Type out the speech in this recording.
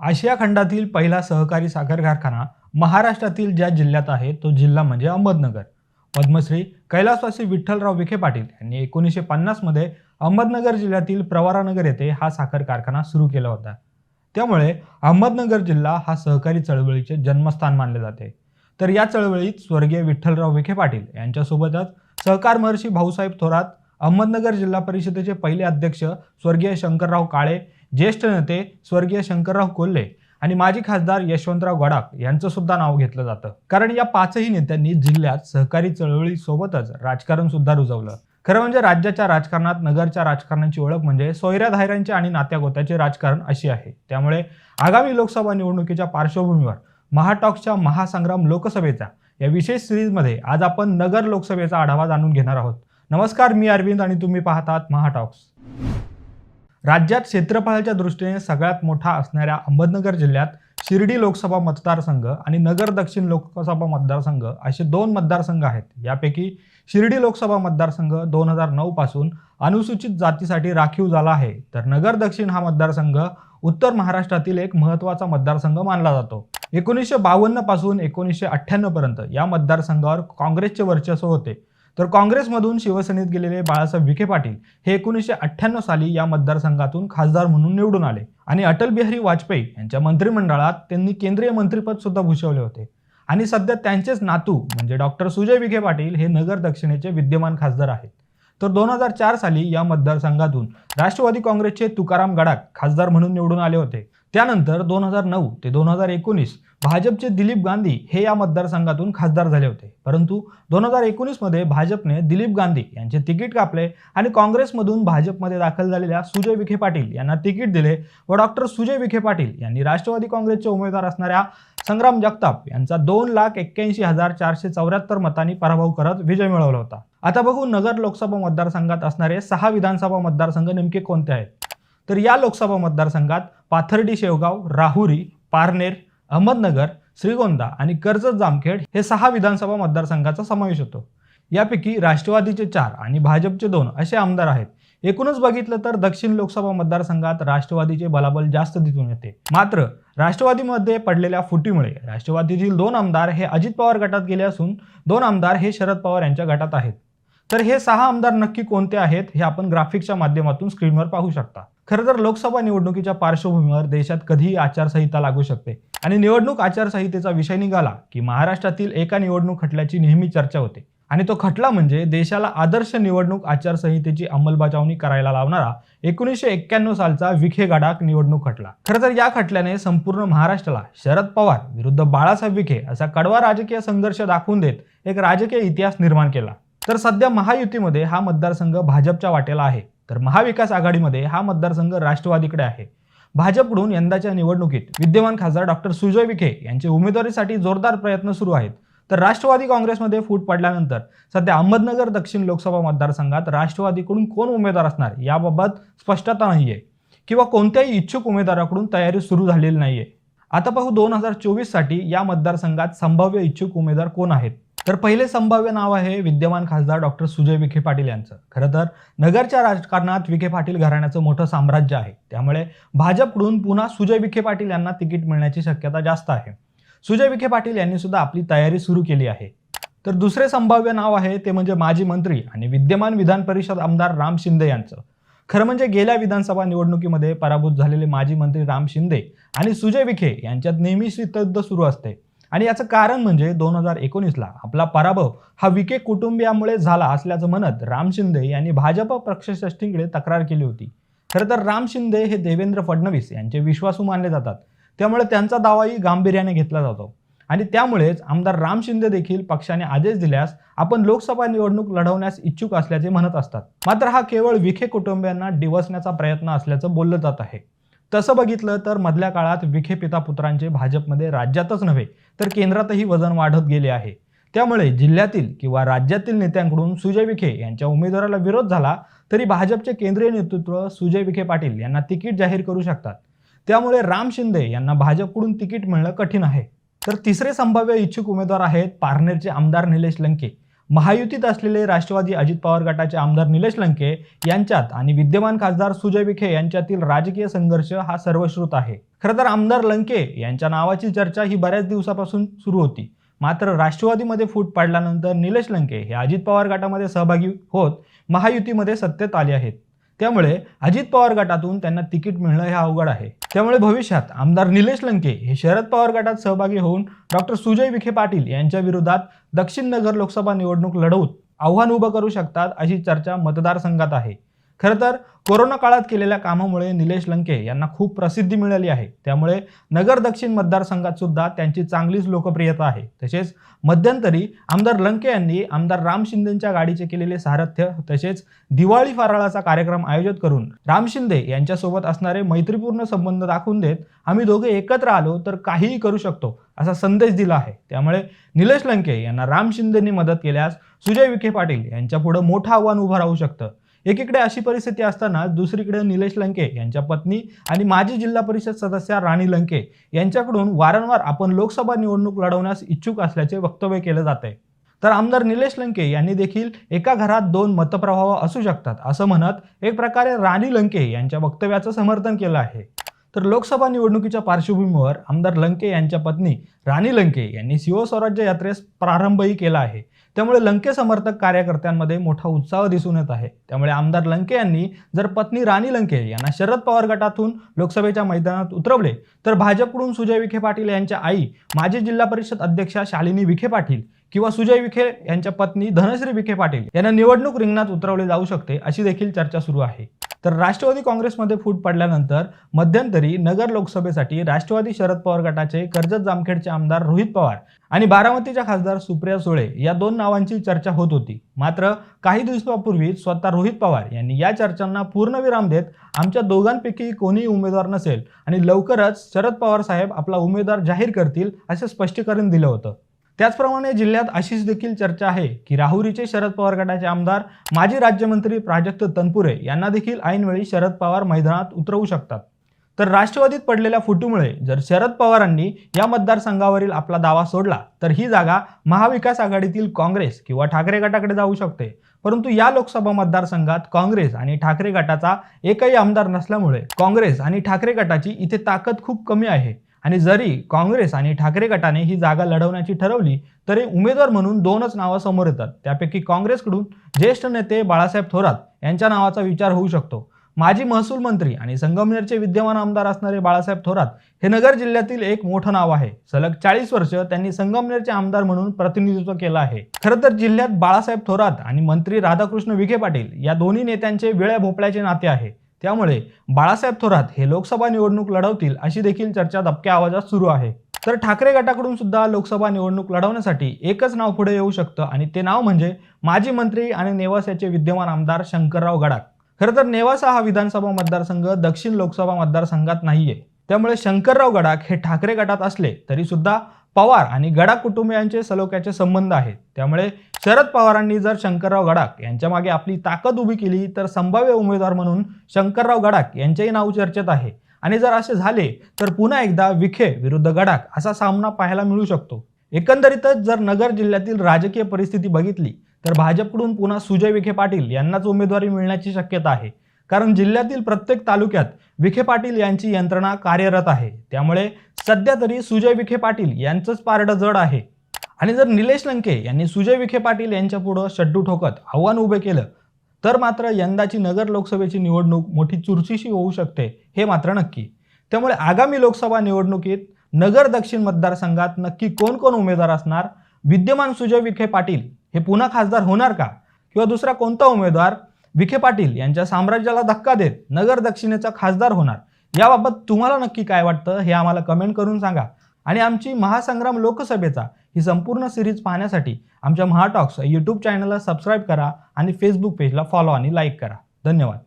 आशिया खंडातील पहिला सहकारी साखर कारखाना महाराष्ट्रातील ज्या जिल्ह्यात आहे तो जिल्हा म्हणजे अहमदनगर. पद्मश्री कैलासवासी विठ्ठलराव विखे पाटील यांनी एकोणीसशे पन्नासमध्ये अहमदनगर जिल्ह्यातील प्रवारानगर येथे हा साखर कारखाना सुरू केला होता. त्यामुळे अहमदनगर जिल्हा हा सहकारी चळवळीचे जन्मस्थान मानले जाते. तर या चळवळीत स्वर्गीय विठ्ठलराव विखे पाटील यांच्यासोबतच सहकार महर्षी भाऊसाहेब थोरात अहमदनगर जिल्हा परिषदेचे पहिले अध्यक्ष स्वर्गीय शंकरराव काळे ज्येष्ठ नेते स्वर्गीय शंकरराव कोल्हे आणि माजी खासदार यशवंतराव गडाख यांचं सुद्धा नाव घेतलं जातं. कारण या पाचही नेत्यांनी जिल्ह्यात सहकारी चळवळीसोबतच राजकारण सुद्धा रुजवलं. खरं म्हणजे राज्याच्या राजकारणात नगरच्या राजकारणाची ओळख म्हणजे सोयऱ्या धायऱ्यांचे आणि नात्यागोत्याचे राजकारण अशी आहे. त्यामुळे आगामी लोकसभा निवडणुकीच्या पार्श्वभूमीवर महाटॉक्सच्या महासंग्राम लोकसभेचा या विशेष सिरीजमध्ये आज आपण नगर लोकसभेचा आढावा जाणून घेणार आहोत. नमस्कार मी अरविंद आणि तुम्ही पाहतात महाटॉक्स. राज्यात क्षेत्रफळाच्या दृष्टीने सगळ्यात मोठा असणाऱ्या अहमदनगर जिल्ह्यात शिर्डी लोकसभा मतदारसंघ आणि नगर दक्षिण लोकसभा मतदारसंघ असे दोन मतदारसंघ आहेत. यापैकी शिर्डी लोकसभा मतदारसंघ दोन हजार नऊ पासून अनुसूचित जातीसाठी राखीव झाला आहे. तर नगर दक्षिण हा मतदारसंघ उत्तर महाराष्ट्रातील एक महत्त्वाचा मतदारसंघ मानला जातो. एकोणीसशे बावन्नपासून एकोणीसशे अठ्ठ्याण्णव पर्यंत या मतदारसंघावर काँग्रेसचे वर्चस्व होते. तर काँग्रेसमधून शिवसेनेत गेलेले बाळासाहेब विखे पाटील हे एकोणीसशे अठ्ठ्याण्णव साली या मतदारसंघातून खासदार म्हणून निवडून आले. आणि अटल बिहारी वाजपेयी यांच्या मंत्रिमंडळात त्यांनी केंद्रीय मंत्रिपद सुद्धा भूषवले होते. आणि सध्या त्यांचेच नातू म्हणजे डॉक्टर सुजय विखे पाटील हे नगर दक्षिणेचे विद्यमान खासदार आहेत. तर दोन हजार चार साली या मतदारसंघातून राष्ट्रवादी काँग्रेसचे तुकाराम गडाख खासदार म्हणून निवडून आले होते. त्यानंतर दोन हजार नऊ ते दोन हजार एकोणीस भाजपचे दिलीप गांधी हे या मतदारसंघातून खासदार झाले होते. परंतु दोन हजार एकोणीसमध्ये भाजपने दिलीप गांधी यांचे तिकीट कापले आणि काँग्रेसमधून भाजपमध्ये दाखल झालेल्या सुजय विखे पाटील यांना तिकीट दिले व डॉक्टर सुजय विखे पाटील यांनी राष्ट्रवादी काँग्रेसचे उमेदवार असणाऱ्या संग्राम जगताप यांचा दोन लाख एक्क्याऐंशी हजार चारशे चौऱ्याहत्तर मतांनी पराभव करत विजय मिळवला होता. आता बघू नगर लोकसभा मतदारसंघात असणारे सहा विधानसभा मतदारसंघ नेमके कोणते आहेत? तर या लोकसभा मतदारसंघात पाथर्डी शेवगाव राहुरी पारनेर अहमदनगर श्रीगोंदा आणि कर्जत जामखेड हे सहा विधानसभा मतदारसंघाचा समावेश होतो. यापैकी राष्ट्रवादीचे चार आणि भाजपचे दोन असे आमदार आहेत. एकूणच बघितलं तर दक्षिण लोकसभा मतदारसंघात राष्ट्रवादीचे बलाबल जास्त दिसून येते. मात्र राष्ट्रवादीमध्ये पडलेल्या फुटीमुळे राष्ट्रवादीतील दोन आमदार हे अजित पवार गटात गेले असून दोन आमदार हे शरद पवार यांच्या गटात आहेत. तर हे सहा आमदार नक्की कोणते आहेत हे आपण ग्राफिकच्या माध्यमातून स्क्रीनवर पाहू शकता. खरं तर लोकसभा निवडणुकीच्या पार्श्वभूमीवर देशात कधीही आचारसंहिता लागू शकते आणि निवडणूक आचारसंहितेचा विषय निघाला की महाराष्ट्रातील एका निवडणूक खटल्याची नेहमी चर्चा होते आणि तो खटला म्हणजे देशाला आदर्श निवडणूक आचारसंहितेची अंमलबजावणी करायला लावणारा एकोणीसशे एक्क्याण्णव सालचा विखे गडाख निवडणूक खटला. खरं तर या खटल्याने संपूर्ण महाराष्ट्राला शरद पवार विरुद्ध बाळासाहेब विखे असा कडवा राजकीय संघर्ष दाखवून देत एक राजकीय इतिहास निर्माण केला. तर सध्या महायुतीमध्ये हा मतदारसंघ भाजपच्या वाटेला आहे. तर महाविकास आघाडीमध्ये हा मतदारसंघ राष्ट्रवादीकडे आहे. भाजपकडून यंदाच्या निवडणुकीत विद्यमान खासदार डॉक्टर सुजय विखे यांचे उमेदवारीसाठी जोरदार प्रयत्न सुरू आहेत. तर राष्ट्रवादी काँग्रेसमध्ये फूट पडल्यानंतर सध्या अहमदनगर दक्षिण लोकसभा मतदारसंघात राष्ट्रवादीकडून कोण उमेदवार असणार याबाबत स्पष्टता नाहीये किंवा कोणत्याही इच्छुक उमेदवाराकडून तयारी सुरू झालेली नाहीये. आता पाहू दोन हजार चोवीससाठी या मतदारसंघात संभाव्य इच्छुक उमेदवार कोण आहेत? तर पहिले संभाव्य नाव आहे विद्यमान खासदार डॉक्टर सुजय विखे पाटील यांचं. खरं तर नगरच्या राजकारणात विखे पाटील घराण्याचं मोठं साम्राज्य आहे. त्यामुळे भाजपकडून पुन्हा सुजय विखे पाटील यांना तिकीट मिळण्याची शक्यता जास्त आहे. सुजय विखे पाटील यांनी सुद्धा आपली तयारी सुरू केली आहे. तर दुसरे संभाव्य नाव आहे ते म्हणजे माजी मंत्री आणि विद्यमान विधान परिषद आमदार राम शिंदे यांचं. खरं म्हणजे गेल्या विधानसभा निवडणुकीमध्ये पराभूत झालेले माजी मंत्री राम शिंदे आणि सुजय विखे यांच्यात नेहमी शीतयुद्ध सुरू असते. आणि याचं कारण म्हणजे दोन हजार एकोणीसला आपला पराभव हा विखे कुटुंबियामुळे झाला असल्याचं म्हणत राम शिंदे यांनी भाजप पक्षश्रेष्ठींकडे तक्रार केली होती. खरं तर राम शिंदे हे देवेंद्र फडणवीस यांचे विश्वासू मानले जातात. त्यामुळे त्यांचा दावाही गांभीर्याने घेतला जातो. आणि त्यामुळेच आमदार राम शिंदे देखील पक्षाने आदेश दिल्यास आपण लोकसभा निवडणूक लढवण्यास इच्छुक असल्याचे म्हणत असतात. मात्र हा केवळ विखे कुटुंबियांना डिवसण्याचा प्रयत्न असल्याचं बोललं जात आहे. तसं बघितलं तर मधल्या काळात विखे पिता पुत्रांचे भाजपमध्ये राज्यातच नव्हे तर केंद्रातही वजन वाढत गेले आहे. त्यामुळे जिल्ह्यातील किंवा राज्यातील नेत्यांकडून सुजय विखे यांच्या उमेदवाराला विरोध झाला तरी भाजपचे केंद्रीय नेतृत्व सुजय विखे पाटील यांना तिकीट जाहीर करू शकतात. त्यामुळे राम शिंदे यांना भाजपकडून तिकीट मिळणं कठीण आहे. तर तिसरे संभाव्य इच्छुक उमेदवार आहेत पारनेरचे आमदार निलेश लंके. महायुतीत असलेले राष्ट्रवादी अजित पवार गटाचे आमदार निलेश लंके यांच्यात आणि विद्यमान खासदार सुजय विखे यांच्यातील राजकीय संघर्ष हा सर्वश्रुत आहे. खरं तर आमदार लंके यांच्या नावाची चर्चा ही बऱ्याच दिवसापासून सुरू होती. मात्र राष्ट्रवादीमध्ये फूट पाडल्यानंतर निलेश लंके हे अजित पवार गटामध्ये सहभागी होत महायुतीमध्ये सत्तेत आले आहेत. त्यामुळे अजित पवार गटातून त्यांना तिकीट मिळणं हे अवघड आहे. त्यामुळे भविष्यात आमदार निलेश लंके हे शरद पवार गटात सहभागी होऊन डॉक्टर सुजय विखे पाटील यांच्या विरोधात दक्षिण नगर लोकसभा निवडणूक लढवून आव्हान उभं करू शकतात अशी चर्चा मतदारसंघात आहे. खरं तर कोरोना काळात केलेल्या कामामुळे निलेश लंके यांना खूप प्रसिद्धी मिळाली आहे. त्यामुळे नगर दक्षिण मतदारसंघात सुद्धा त्यांची चांगलीच लोकप्रियता आहे. तसेच मध्यंतरी आमदार लंके यांनी आमदार राम शिंदेच्या गाडीचे केलेले सारथ्य तसेच दिवाळी फराळाचा कार्यक्रम आयोजित करून राम शिंदे यांच्यासोबत असणारे मैत्रीपूर्ण संबंध दाखवून देत आम्ही दोघे एकत्र आलो तर काहीही करू शकतो असा संदेश दिला आहे. त्यामुळे निलेश लंके यांना राम शिंदेंनी मदत केल्यास सुजय विखे पाटील यांच्या पुढे मोठं आव्हान उभं राहू शकतं. एकीकडे अशी परिस्थिती असताना दुसरीकडे निलेश लंके यांच्या पत्नी आणि माजी जिल्हा परिषद सदस्या राणी लंके यांच्याकडून वारंवार आपण लोकसभा निवडणूक लढवण्यास इच्छुक असल्याचे वक्तव्य केलं जात आहे तर आमदार निलेश लंके यांनी देखील एका घरात दोन मतप्रवाह असू शकतात असं म्हणत एक प्रकारे राणी लंके यांच्या वक्तव्याचं समर्थन केलं आहे. तर लोकसभा निवडणुकीच्या पार्श्वभूमीवर आमदार लंके यांच्या पत्नी राणी लंके यांनी शिवस्वराज्य यात्रेस प्रारंभही केला आहे. त्यामुळे लंके समर्थक कार्यकर्त्यांमध्ये मोठा उत्साह दिसून येत आहे. त्यामुळे आमदार लंके यांनी जर पत्नी राणी लंके यांना शरद पवार गटातून लोकसभेच्या मैदानात उतरवले तर भाजपकडून सुजय विखे पाटील यांच्या आई माजी जिल्हा परिषद अध्यक्षा शालिनी विखे पाटील किंवा सुजय विखे यांच्या पत्नी धनश्री विखे पाटील यांना निवडणूक रिंगणात उतरवले जाऊ शकते अशी देखील चर्चा सुरू आहे. तर राष्ट्रवादी काँग्रेसमध्ये फूट पडल्यानंतर मध्यंतरी नगर लोकसभेसाठी राष्ट्रवादी शरद पवार गटाचे कर्जत जामखेडचे आमदार रोहित पवार आणि बारामतीच्या खासदार सुप्रिया सुळे या दोन नावांची चर्चा होत होती. मात्र काही दिवसापूर्वी स्वतः रोहित पवार यांनी या चर्चांना पूर्णविराम देत आमच्या दोघांपैकी कोणीही उमेदवार नसेल आणि लवकरच शरद पवार साहेब आपला उमेदवार जाहीर करतील असे स्पष्टीकरण दिलं होतं. त्याचप्रमाणे जिल्ह्यात अशीच देखील चर्चा आहे की राहुरीचे शरद पवार गटाचे आमदार माजी राज्यमंत्री प्राजक्त तनपुरे यांना देखील ऐनवेळी शरद पवार मैदानात उतरवू शकतात. तर राष्ट्रवादीत पडलेल्या फुटूमुळे जर शरद पवारांनी या मतदारसंघावरील आपला दावा सोडला तर ही जागा महाविकास आघाडीतील काँग्रेस किंवा ठाकरे गटाकडे जाऊ शकते. परंतु या लोकसभा मतदारसंघात काँग्रेस आणि ठाकरे गटाचा एकही आमदार नसल्यामुळे काँग्रेस आणि ठाकरे गटाची इथे ताकद खूप कमी आहे. आणि जरी काँग्रेस आणि ठाकरे गटाने ही जागा लढवण्याची ठरवली तरी उमेदवार म्हणून दोनच नावं समोर येतात. त्यापैकी काँग्रेसकडून ज्येष्ठ नेते बाळासाहेब थोरात यांच्या नावाचा विचार होऊ शकतो. माजी महसूल मंत्री आणि संगमनेरचे विद्यमान आमदार असणारे बाळासाहेब थोरात हे नगर जिल्ह्यातील एक मोठं नाव आहे. सलग चाळीस वर्ष त्यांनी संगमनेरचे आमदार म्हणून प्रतिनिधित्व केलं आहे. खरं तर जिल्ह्यात बाळासाहेब थोरात आणि मंत्री राधाकृष्ण विखे पाटील या दोन्ही नेत्यांचे वेळ्या भोपळ्याचे नाते आहे. त्यामुळे बाळासाहेब थोरात हे लोकसभा निवडणूक लढवतील अशी देखील चर्चा दबक्या आवाजात सुरू आहे. तर ठाकरे गटाकडून सुद्धा लोकसभा निवडणूक लढवण्यासाठी एकच नाव पुढे येऊ शकतं आणि ते नाव म्हणजे माजी मंत्री आणि नेवासाचे विद्यमान आमदार शंकरराव गडाख. खरं तर नेवासा हा विधानसभा मतदारसंघ दक्षिण लोकसभा मतदारसंघात नाहीये. त्यामुळे शंकरराव गडाख हे ठाकरे गटात असले तरी सुद्धा पवार आणि गडाख कुटुंबियांचे सलोख्याचे संबंध आहेत. त्यामुळे शरद पवारांनी जर शंकरराव गडाख यांच्या मागे आपली ताकद उभी केली तर संभाव्य उमेदवार म्हणून शंकरराव गडाख यांचेही नाव चर्चेत आहे. आणि जर असे झाले तर पुन्हा एकदा विखे विरुद्ध गडाख असा सामना पाहायला मिळू शकतो. एकंदरीतच जर नगर जिल्ह्यातील राजकीय परिस्थिती बघितली तर भाजपकडून पुन्हा सुजय विखे पाटील यांनाच उमेदवारी मिळण्याची शक्यता आहे. कारण जिल्ह्यातील प्रत्येक तालुक्यात विखे पाटील यांची यंत्रणा कार्यरत आहे. त्यामुळे सध्या तरी सुजय विखे पाटील यांचंच पारडं जड आहे. आणि जर निलेश लंके यांनी सुजय विखे पाटील यांच्या पुढं शड्डू ठोकत आव्हान उभे केलं तर मात्र यंदाची नगर लोकसभेची निवडणूक मोठी चुरशीशी होऊ शकते हे मात्र नक्की. त्यामुळे आगामी लोकसभा निवडणुकीत नगर दक्षिण मतदारसंघात नक्की कोण कोण उमेदवार असणार? विद्यमान सुजय विखे पाटील हे पुन्हा खासदार होणार का? किंवा दुसरा कोणता उमेदवार? विखे पाटील यांच्या साम्राज्याला धक्का देत नगर दक्षिणेचा खासदार होणार. याबाबत तुम्हाला नक्की काय वाटतं हे आम्हाला कमेंट करून सांगा. आणि आमची महासंग्राम लोकसभेचा ही संपूर्ण सिरीज पाहण्यासाठी आमच्या महाटॉक्स यूट्यूब चॅनलला सबस्क्राईब करा आणि फेसबुक पेजला फॉलो आणि लाईक करा. धन्यवाद.